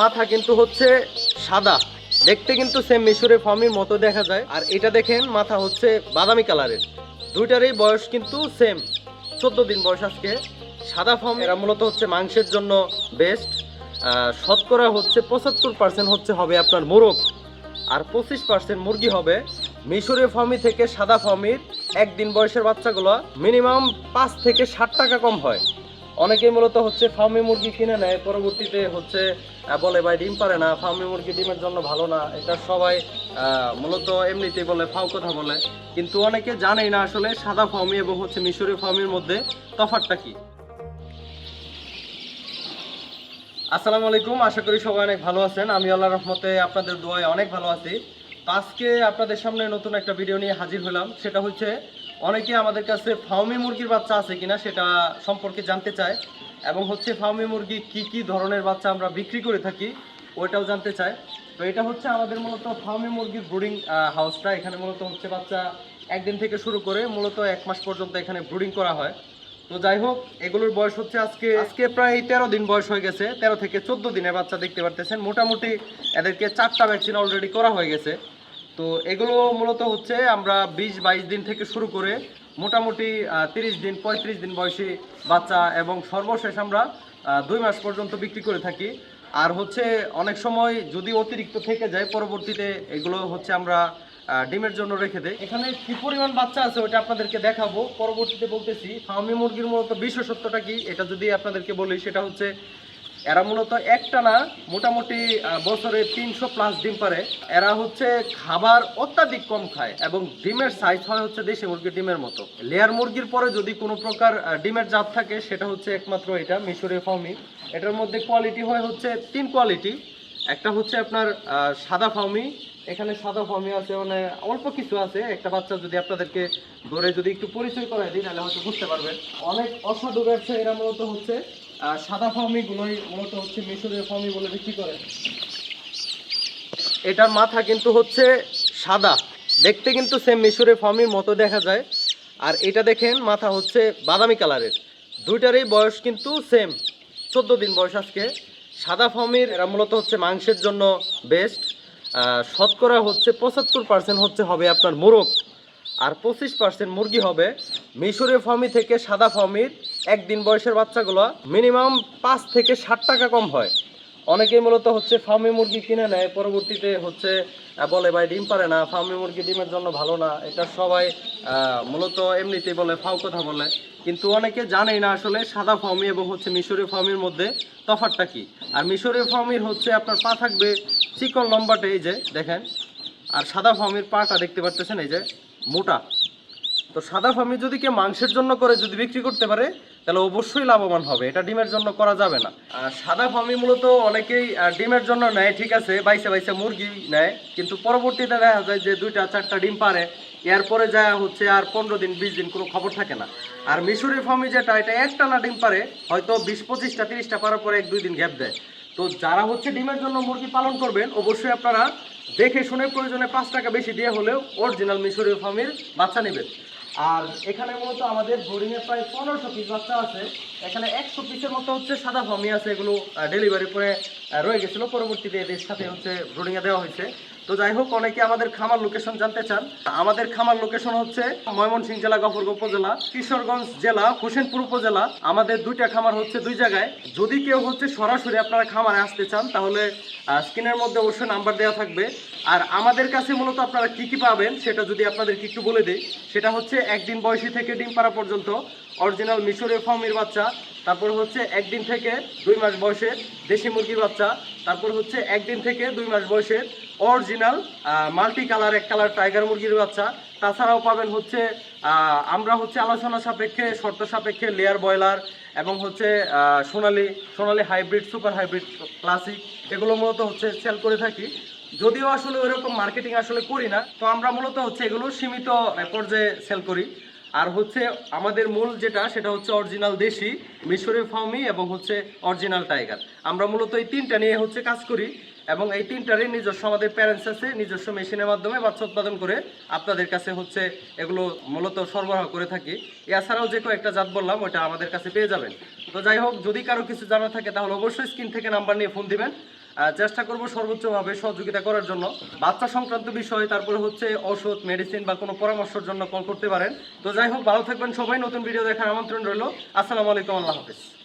মাথা কিন্তু হচ্ছে সাদা। দেখতে কিন্তু সেম মিশরে ফর্মের মতো দেখা যায়। আর এটা দেখেন, মাথা হচ্ছে বাদামি কালারের। দুইটারই বয়স কিন্তু সেম চোদ্দ দিন বয়স আজকে। সাদা ফর্ম এরা মূলত হচ্ছে মাংসের জন্য বেস্ট শতকরা হচ্ছে পঁচাত্তর পার্সেন্ট হচ্ছে হবে আপনার মোরগ। আর পঁচিশ পার্সেন্ট মুরগি হবে মিশরে ফার্মি থেকে সাদা ফার্মির একদিন বয়সের বাচ্চাগুলো মিনিমাম পাঁচ থেকে ষাট টাকা কম হয়। অনেকেই মূলত হচ্ছে ফার্মি মুরগি কিনে নেয়, পরবর্তীতে হচ্ছে বলে, ভাই, ডিম পারে না, ফার্মি মুরগি ডিমের জন্য ভালো না। এটা সবাই মূলত এমনিতেই বলে ফাও কথা বলে। কিন্তু অনেকে জানেই না আসলে সাদা ফার্মি এবং হচ্ছে মিশরি ফার্মির মধ্যে তফাৎটা কি। আসসালামু আলাইকুম, আশা করি সবাই অনেক ভালো আছেন। আমি আল্লাহ রহমতে আপনাদের দোয়ায় অনেক ভালো আছি। আজকে আপনাদের সামনে নতুন একটা ভিডিও নিয়ে হাজির হলাম। সেটা হচ্ছে অনেকে আমাদের কাছে ফার্মি মুরগির বাচ্চা আছে কিনা সেটা সম্পর্কে জানতে চায় এবং হচ্ছে ফার্মি মুরগি কি কি ধরনের বাচ্চা আমরা বিক্রি করে থাকি ওইটাও জানতে চায়। তো এটা হচ্ছে আমাদের মূলত ফার্মি মুরগির ব্রুডিং হাউসটা। এখানে মূলত হচ্ছে বাচ্চা একদিন থেকে শুরু করে মূলত এক মাস পর্যন্ত এখানে ব্রুডিং করা হয়। তো যাই হোক, এগুলোর বয়স হচ্ছে আজকে আজকে প্রায় তেরো দিন বয়স হয়ে গেছে। তেরো থেকে চোদ্দ দিনের বাচ্চা দেখতে পারতেছেন। মোটামুটি এদেরকে চারটা ভ্যাকসিন অলরেডি করা হয়ে গেছে। তো এগুলো মূলত হচ্ছে আমরা বিশ বাইশ দিন থেকে শুরু করে মোটামুটি তিরিশ দিন, পঁয়ত্রিশ দিন বয়সী বাচ্চা এবং সর্বশেষ আমরা দুই মাস পর্যন্ত বিক্রি করে থাকি। আর হচ্ছে অনেক সময় যদি অতিরিক্ত থেকে যায়, পরবর্তীতে এগুলো হচ্ছে আমরা ডিমের জন্য রেখে দেয় এখানে কি পরিমাণ বাচ্চা আছে ওটা আপনাদেরকে দেখাবো। পরবর্তীতে বলতেছি, ফার্মি মুরগির মূলত বিশেষত্বটা কি? এটা যদি আপনাদেরকে বলি, সেটা হচ্ছে এরা মূলত একটা না মোটামুটি বছরে তিনশো প্লাস ডিম পারে। এরা হচ্ছে খাবার অত্যাধিক কম খায় এবং ডিমের সাইজ হয় হচ্ছে দেশি মুরগির ডিমের মতো। লেয়ার মুরগির পরে যদি কোনো প্রকার ডিমের জাত থাকে, সেটা হচ্ছে একমাত্র এটা মিশরীয় ফার্মি এটার মধ্যে কোয়ালিটি হয় হচ্ছে তিন কোয়ালিটি একটা হচ্ছে আপনার সাদা ফার্মি এখানে সাদা ফার্মি আছে মানে অল্প কিছু আছে। একটা বাচ্চা যদি আপনাদেরকে ধরে যদি একটু পরিচয় করায় দিই, তাহলে হয়তো বুঝতে পারবেন। অনেক অসাধু ব্যবসায়ী এরা মূলত হচ্ছে সাদা ফার্মি গুলোই মূলত হচ্ছে মিশরীয় ফর্মি বলে বিক্রি করে। এটার মাথা কিন্তু হচ্ছে সাদা। দেখতে কিন্তু সেম মিশরের ফর্মির মতো দেখা যায়। আর এটা দেখেন, মাথা হচ্ছে বাদামি কালারের। দুইটারই বয়স কিন্তু সেম চোদ্দ দিন বয়স আজকে। সাদা ফার্মির এরা মূলত হচ্ছে মাংসের জন্য বেস্ট শতকরা হচ্ছে পঁচাত্তর পার্সেন্ট হচ্ছে হবে আপনার মোরগ। আর পঁচিশ পার্সেন্ট মুরগি হবে মিশরীয় ফর্মি থেকে সাদা ফার্মির একদিন বয়সের বাচ্চাগুলো মিনিমাম পাঁচ থেকে ষাট টাকা কম হয়। অনেকেই মূলত হচ্ছে ফার্মি মুরগি কিনে নেয়, পরবর্তীতে হচ্ছে বলে, ভাই, ডিম পারে না, ফার্মি মুরগি ডিমের জন্য ভালো না। এটা সবাই মূলত এমনিতেই বলে, ফাও কথা বলে। কিন্তু অনেকে জানেই না আসলে সাদা ফার্মি এবং হচ্ছে মিশরীয় ফার্মির মধ্যে তফাৎটা কি। আর মিশরীয় ফার্মির হচ্ছে আপনার পা থাকবে চিকন লম্বাটে, এই যে, দেখেন। আর সাদা ফার্মির পাটা দেখতে পাচ্ছেন এই যে, মোটা। তো সাদা ফার্মি যদি কেউ মাংসের জন্য করে, যদি বিক্রি করতে পারে, তাহলে অবশ্যই লাভবান হবে। এটা ডিমের জন্য করা যাবে না। সাদা ফার্মি মূলত অনেকেই ডিমের জন্য নেয়, ঠিক আছে, বাইসে বাইসে মুরগি নেয়, কিন্তু পরবর্তীতে দেখা যায় যে দুইটা, চারটা ডিম পারে, এরপরে যা হচ্ছে আর পনেরো দিন, বিশ দিন কোনো খবর থাকে না। আর মিশরি ফার্মি যেটা, এটা একটা না ডিম পারে, হয়তো বিশ, পঁচিশটা, তিরিশটা পারার পরে এক, দুই দিন গ্যাপ দেয়। তো যারা হচ্ছে ডিমের জন্য মুরগি পালন করবেন, অবশ্যই আপনারা দেখে শুনে প্রয়োজনে পাঁচ টাকা বেশি দিয়ে হলেও অরিজিনাল মিশরীয় ফার্মের বাচ্চা নেবেন। আর এখানে মূলত আমাদের বোর্ডিং এ প্রায় পনেরোশো পিস বাচ্চা আছে। এখানে একশো পিসের মতো হচ্ছে সাদা ফমি আছে, এগুলো ডেলিভারি করে রয়ে গেছিল। পরবর্তীতে এদের সাথে হচ্ছে ব্রুডিং এ দেওয়া হয়েছে। তো যাই হোক, অনেকে আমাদের খামার লোকেশন জানতে চান। আমাদের খামার লোকেশন হচ্ছে ময়মনসিংহ জেলা, গফরগাঁও উপজেলা, কিশোরগঞ্জ জেলা, হোসেনপুর উপজেলা। আমাদের দুইটা খামার হচ্ছে দুই জায়গায়। যদি কেউ হচ্ছে সরাসরি আপনারা খামারে আসতে চান, তাহলে স্ক্রিনের মধ্যে অবশ্যই নাম্বার দেওয়া থাকবে। আর আমাদের কাছে মূলত আপনারা কি কি পাবেন, সেটা যদি আপনাদেরকে একটু বলে দিই, সেটা হচ্ছে একদিন বয়সী থেকে ডিম পাড়া পর্যন্ত, অরিজিনাল মিশরীয় ফার্মের বাচ্চা তারপর হচ্ছে একদিন থেকে দুই মাস বয়সের দেশি মুরগির বাচ্চা, তারপর হচ্ছে একদিন থেকে দুই মাস বয়সের অরিজিনাল মাল্টি কালার এক কালার টাইগার মুরগির বাচ্চা। তাছাড়াও পাবেন হচ্ছে আমরা হচ্ছে আলোচনা সাপেক্ষে, শর্ত সাপেক্ষে লেয়ার ব্রয়লার এবং হচ্ছে Sonali Sonali hybrid super hybrid classic এগুলো মূলত হচ্ছে সেল করে থাকি। যদিও আসলে ওইরকম মার্কেটিং আসলে করি না, তো আমরা মূলত হচ্ছে এগুলো সীমিত পর্যায়ে সেল করি। আর হচ্ছে আমাদের মূল যেটা, সেটা হচ্ছে অরিজিনাল দেশি মিশরের ফার্মি এবং হচ্ছে অরিজিনাল টাইগার আমরা মূলত এই তিনটা নিয়ে হচ্ছে কাজ করি এবং এই তিনটারই নিজস্ব আমাদের প্যারেন্টস আছে, নিজস্ব মেশিনের মাধ্যমে বাচ্চা উৎপাদন করে আপনাদের কাছে হচ্ছে এগুলো মূলত সরবরাহ করে থাকি। এছাড়াও যে কয়েকটা জাত বললাম ওটা আমাদের কাছে পেয়ে যাবেন। তো যাই হোক, যদি কারও কিছু জানা থাকে, তাহলে অবশ্যই স্ক্রিন থেকে নাম্বার নিয়ে ফোন দিবেন। চেষ্টা করব সর্বোচ্চভাবে সহযোগিতা করার জন্য। বাচ্চা সংক্রান্ত বিষয় তারপরে হচ্ছে ওষুধ মেডিসিন বা কোনো পরামর্শের জন্য কল করতে পারেন। তো যাই হোক, ভালো থাকবেন সবাই। নতুন ভিডিও দেখার আমন্ত্রণ রইল। আসসালামু আলাইকুম, আল্লাহ হাফিজ।